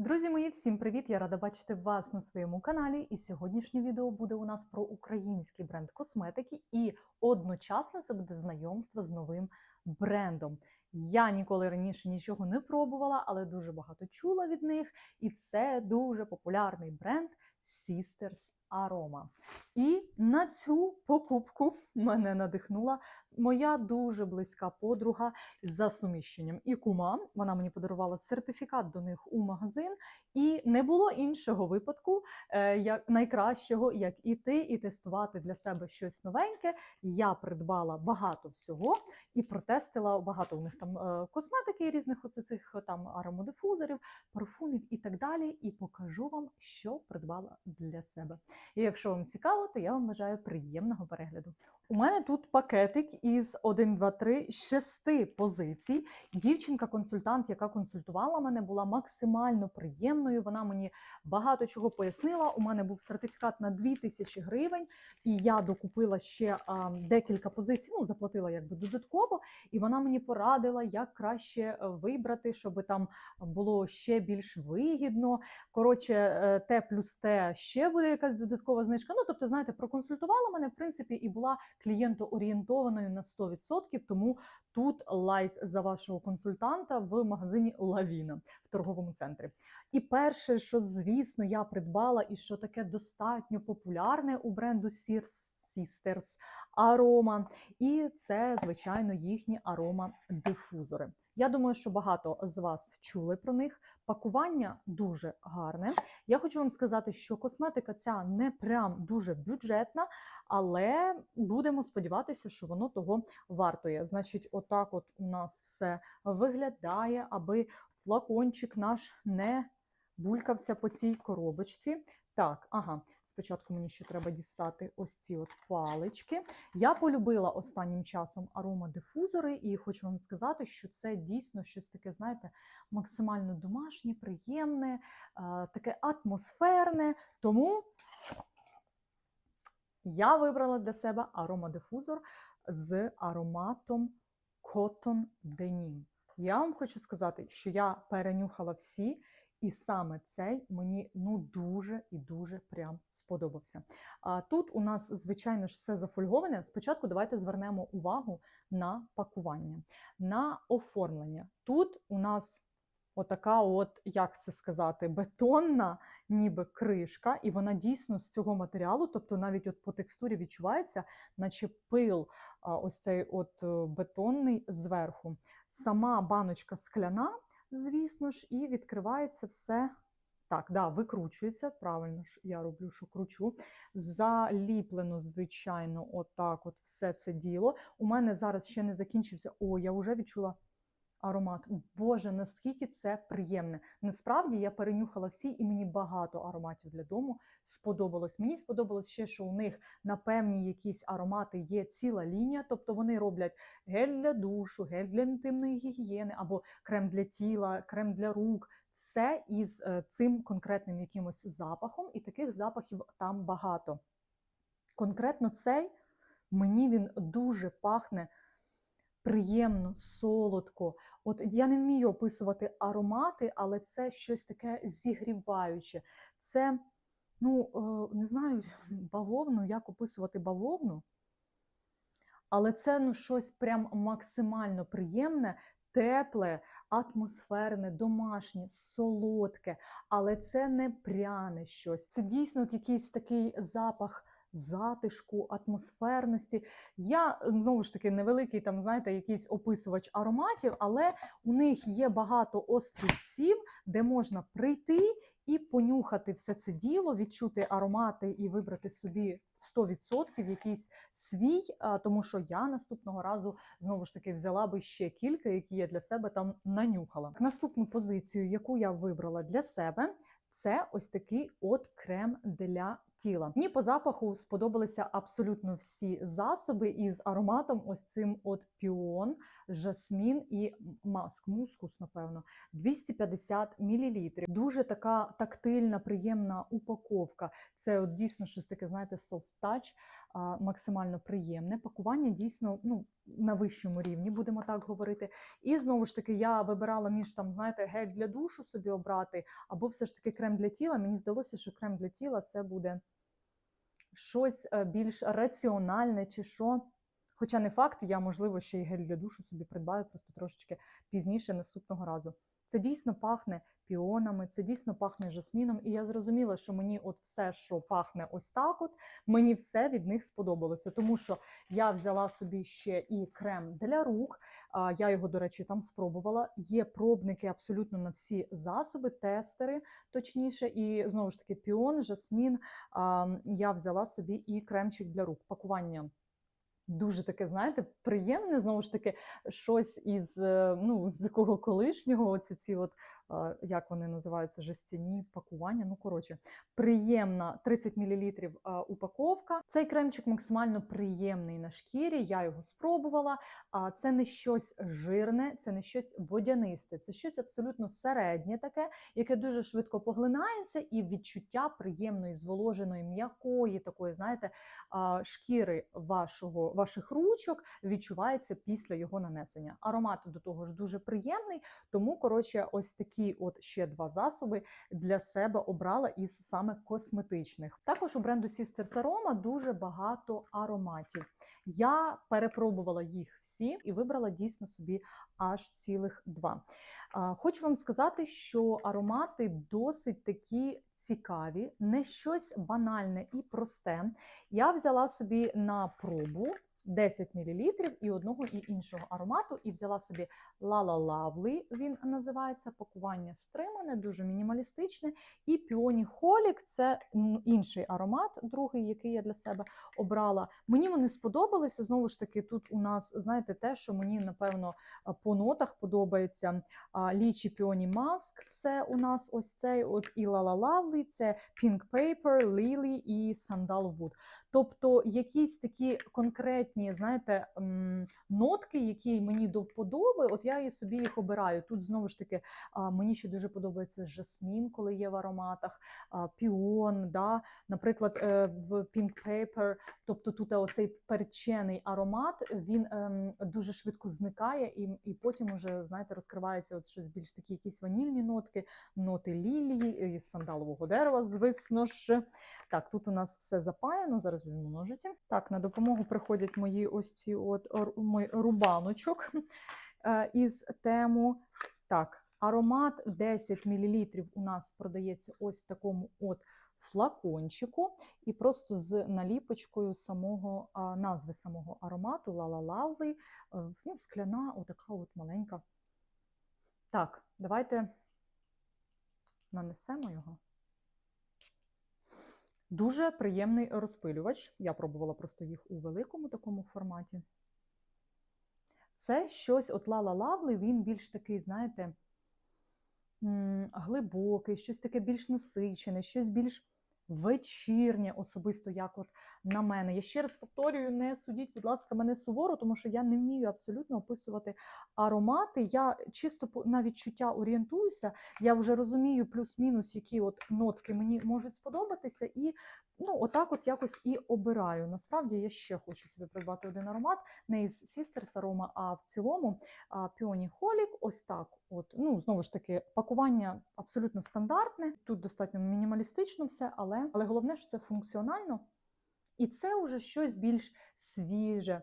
Друзі мої, всім привіт! Я рада бачити вас на своєму каналі. І сьогоднішнє відео буде у нас про український бренд косметики, і одночасно це буде знайомство з новим брендом. Я ніколи раніше нічого не пробувала, але дуже багато чула від них. І це дуже популярний бренд Sisters Aroma. І на цю покупку мене надихнула моя дуже близька подруга за суміщенням і кума. Вона мені подарувала сертифікат до них у магазин, і не було іншого випадку, е, як найкращого, як іти і тестувати для себе щось новеньке. Я придбала багато всього і протестила багато у них там е, косметики різних оце цих е, там аромодифузорів, парфумів і так далі. І покажу вам, що придбала для себе. І якщо вам цікаво, то я вам бажаю приємного перегляду. У мене тут пакетик із 1, 2, 3, 6 позицій. Дівчинка-консультант, яка консультувала мене, була максимально приємною. Вона мені багато чого пояснила. У мене був сертифікат на 2000 гривень, і я докупила ще а, декілька позицій. Ну, заплатила якби додатково, і вона мені порадила, як краще е, вибрати, щоб там було ще більш вигідно. Коротше, е, Т плюс Т ще буде якась додаткова знижка. Ну, тобто, знаєте, проконсультувала мене в принципі і була клієнтоорієнтованою на 100%, тому тут лайк за вашого консультанта в магазині Лавіна в торговому центрі. І перше, що звісно я придбала, і що таке достатньо популярне у бренду Sears Sisters арома, і це звичайно їхні арома дифузори. Я думаю, що багато з вас чули про них. Пакування дуже гарне. Я хочу вам сказати, що косметика ця не прям дуже бюджетна, але будемо сподіватися, що воно того вартує. Значить, отак, от у нас все виглядає, аби флакончик наш не булькався по цій коробочці. Так, ага. Спочатку мені ще треба дістати ось ці от палички. Я полюбила останнім часом аромадифузори, і хочу вам сказати, що це дійсно щось таке, знаєте, максимально домашнє, приємне, е, таке атмосферне. Тому я вибрала для себе аромадифузор з ароматом Cotton Denim. Я вам хочу сказати, що я перенюхала всі. І саме цей мені ну дуже і дуже прям сподобався. А тут у нас, звичайно ж, все зафольговане. Спочатку давайте звернемо увагу на пакування, на оформлення. Тут у нас отака, от як це сказати, бетонна, ніби кришка, і вона дійсно з цього матеріалу, тобто навіть от по текстурі відчувається, наче пил, ось цей от е, бетонний зверху. Сама баночка скляна звісно ж, і відкривається все. Так, да, викручується, правильно ж я роблю, що кручу. Заліплено, звичайно, отак от все це діло. У мене зараз ще не закінчився. О, я вже відчула аромат. Боже, наскільки це приємне. Насправді я перенюхала всі, і мені багато ароматів для дому сподобалось. Мені сподобалось ще, що у них на певні якісь аромати є ціла лінія, тобто вони роблять гель для душу, гель для інтимної гігієни, або крем для тіла, крем для рук. Все із е, цим конкретним якимось запахом, і таких запахів там багато. Конкретно цей мені він дуже пахне приємно, солодко. От я не вмію описувати аромати, але це щось таке зігріваюче. Це, ну, е, не знаю, бавовну, як описувати бавовну. Але це ну, щось прям максимально приємне, тепле, атмосферне, домашнє, солодке, але це не пряне щось. Це дійсно от якийсь такий запах затишку, атмосферності. Я знову ж таки невеликий там, знаєте, якийсь описувач ароматів, але у них є багато острівців, де можна прийти і понюхати все це діло, відчути аромати і вибрати собі 100% якийсь свій, тому що я наступного разу знову ж таки взяла би ще кілька, які я для себе там нанюхала. Наступну позицію, яку я вибрала для себе. Це ось такий от крем для тіла. Мені по запаху сподобалися абсолютно всі засоби із ароматом ось цим от піон, жасмін і маск, мускус, напевно, 250 мл. Дуже така тактильна, приємна упаковка. Це от дійсно щось таке, знаєте, soft touch. Максимально приємне. Пакування дійсно ну, на вищому рівні, будемо так говорити. І знову ж таки, я вибирала між там, знаєте, гель для душу собі обрати, або все ж таки крем для тіла. Мені здалося, що крем для тіла це буде щось е, більш раціональне чи що. Хоча не факт, я, можливо, ще й гель для душу собі придбаю просто трошечки пізніше наступного разу. Це дійсно пахне піонами, це дійсно пахне жасміном. І я зрозуміла, що мені от все, що пахне ось так, от мені все від них сподобалося. Тому що я взяла собі ще і крем для рук. Я його, до речі, там спробувала. Є пробники абсолютно на всі засоби, тестери, точніше, і знову ж таки піон, жасмін. Я взяла собі і кремчик для рук. Пакування дуже таке, знаєте, приємне, знову ж таки, щось із е, ну, з якого колишнього, оці ці от, як вони називаються, жестяні пакування. Ну, коротше, приємна 30 мл упаковка. Цей кремчик максимально приємний на шкірі. Я його спробувала. А це не щось жирне, це не щось водянисте, це щось абсолютно середнє таке, яке дуже швидко поглинається, і відчуття приємної, зволоженої, м'якої такої, знаєте, шкіри вашого, ваших ручок відчувається після його нанесення. Аромат до того ж дуже приємний, тому коротше, ось такі от ще два засоби для себе обрала із саме косметичних. Також у бренду Sisters Aroma дуже багато ароматів. Я перепробувала їх всі і вибрала дійсно собі аж цілих два. Хочу вам сказати, що аромати досить такі цікаві, не щось банальне і просте. Я взяла собі на пробу 10 мл і одного і іншого аромату, і взяла собі Lala Lovely, він називається, пакування стримане, дуже мінімалістичне. І Peony Holic – це інший аромат, другий, який я для себе обрала. Мені вони сподобалися. Знову ж таки, тут у нас, знаєте, те, що мені, напевно, по нотах подобається. Лічі Peony Mask – це у нас ось цей, от і Lala Lovely, це Pink Paper, Lily і Sandalwood. Тобто якісь такі конкретні, знаєте, нотки, які мені до вподоби, от я і собі їх обираю. Тут знову ж таки мені ще дуже подобається жасмін, коли є в ароматах, піон, да? наприклад, е, в Pink Paper, тобто тут оцей перчений аромат, він ем, дуже швидко зникає, і, і потім уже, знаєте, розкривається от щось більш такі якісь ванільні нотки, ноти лілії, і сандалового дерева, звісно ж. Так, тут у нас все запаяно, зараз візьму ножиці. Так, на допомогу приходять мої ось ці от ру- рубаночок е, із тему. Так, аромат 10 мл у нас продається ось в такому от флакончику, і просто з наліпочкою самого назви самого аромату Lovely, е, ну, скляна, отака от маленька. Так, давайте нанесемо його. Дуже приємний розпилювач. Я пробувала просто їх у великому такому форматі. Це щось, от Лала Лавли, він більш такий, знаєте, глибокий, щось таке більш насичене, щось більш вечірнє, особисто як от на мене. Я ще раз повторюю, не судіть, будь ласка, мене суворо, тому що я не вмію абсолютно описувати аромати. Я чисто на відчуття орієнтуюся. Я вже розумію плюс-мінус, які от нотки мені можуть сподобатися, і ну, отак от якось і обираю. Насправді я ще хочу собі придбати один аромат, не із Sisters Aroma, а в цілому Peony Holic. Ось так. От, ну, знову ж таки, пакування абсолютно стандартне. Тут достатньо мінімалістично все, але, але головне, що це функціонально. І це вже щось більш свіже,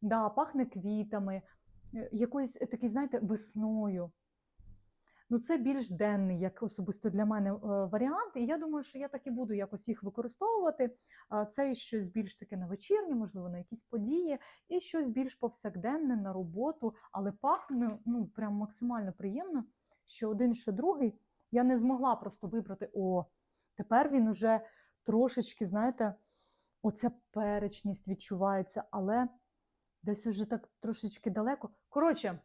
да, пахне квітами, е, якоюсь е, такий, знаєте, весною. Ну, це більш денний, як особисто для мене е, варіант. І я думаю, що я так і буду якось їх використовувати. Це щось більш таке на вечірнє, можливо, на якісь події, і щось більш повсякденне на роботу, але пахне ну, прям максимально приємно, що один, що другий. Я не змогла просто вибрати, о, тепер він уже трошечки, знаєте, оця перечність відчувається, але десь уже так трошечки далеко. Коротше,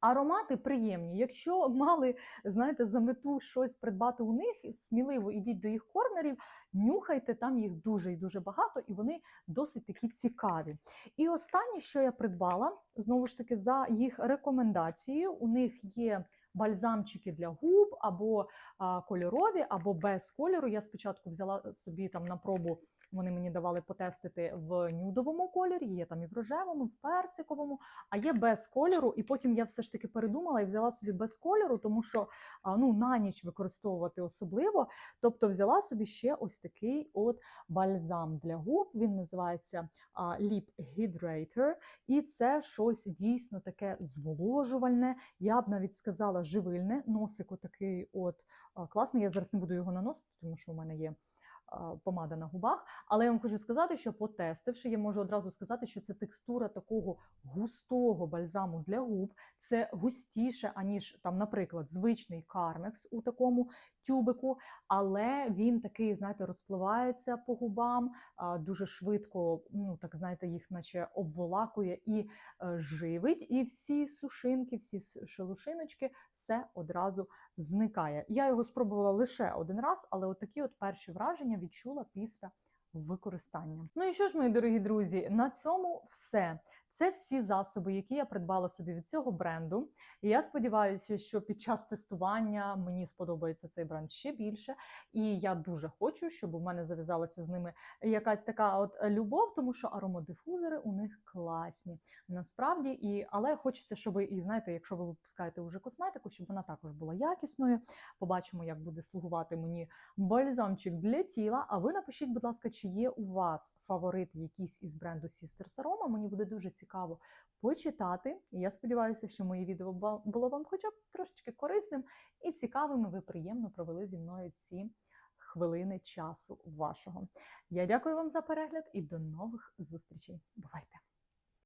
аромати приємні. Якщо мали, знаєте, за мету щось придбати у них, сміливо ідіть до їх корнерів, нюхайте, там їх дуже і дуже багато, і вони досить такі цікаві. І останнє, що я придбала, знову ж таки, за їх рекомендацією, у них є бальзамчики для губ, або а, кольорові, або без кольору. Я спочатку взяла собі там на пробу, вони мені давали потестити в нюдовому кольорі, є там і в рожевому, в персиковому, а є без кольору. І потім я все ж таки передумала і взяла собі без кольору, тому що ну, на ніч використовувати особливо. Тобто взяла собі ще ось такий от бальзам для губ. Він називається Lip Hydrator. І це щось дійсно таке зволожувальне. Я б навіть сказала живильне. Носик отакий от класний. Я зараз не буду його наносити, тому що у мене є. Помада на губах, але я вам хочу сказати, що потестивши, я можу одразу сказати, що це текстура такого густого бальзаму для губ. Це густіше, аніж там, наприклад, звичний кармекс у такому тюбику, але він такий, знаєте, розпливається по губам дуже швидко, ну так знаєте, їх наче обволакує і е, живить. І всі сушинки, всі шелушиночки, все одразу зникає. Я його спробувала лише один раз, але отакі от перші враження відчула після використання. Ну і що ж, мої дорогі друзі, на цьому все. Це всі засоби, які я придбала собі від цього бренду. І я сподіваюся, що під час тестування мені сподобається цей бренд ще більше. І я дуже хочу, щоб у мене зав'язалася з ними якась така от любов, тому що аромадифузори у них класні. Насправді, і але хочеться, щоб і знаєте, якщо ви випускаєте уже косметику, щоб вона також була якісною. Побачимо, як буде слугувати мені бальзамчик для тіла. А ви напишіть, будь ласка, чи є у вас фаворити якісь із бренду Sisters Aroma. Мені буде дуже цікаво почитати. І я сподіваюся, що моє відео було вам хоча б трошечки корисним і цікавим. Ви приємно провели зі мною ці хвилини часу вашого. Я дякую вам за перегляд і до нових зустрічей. Бувайте!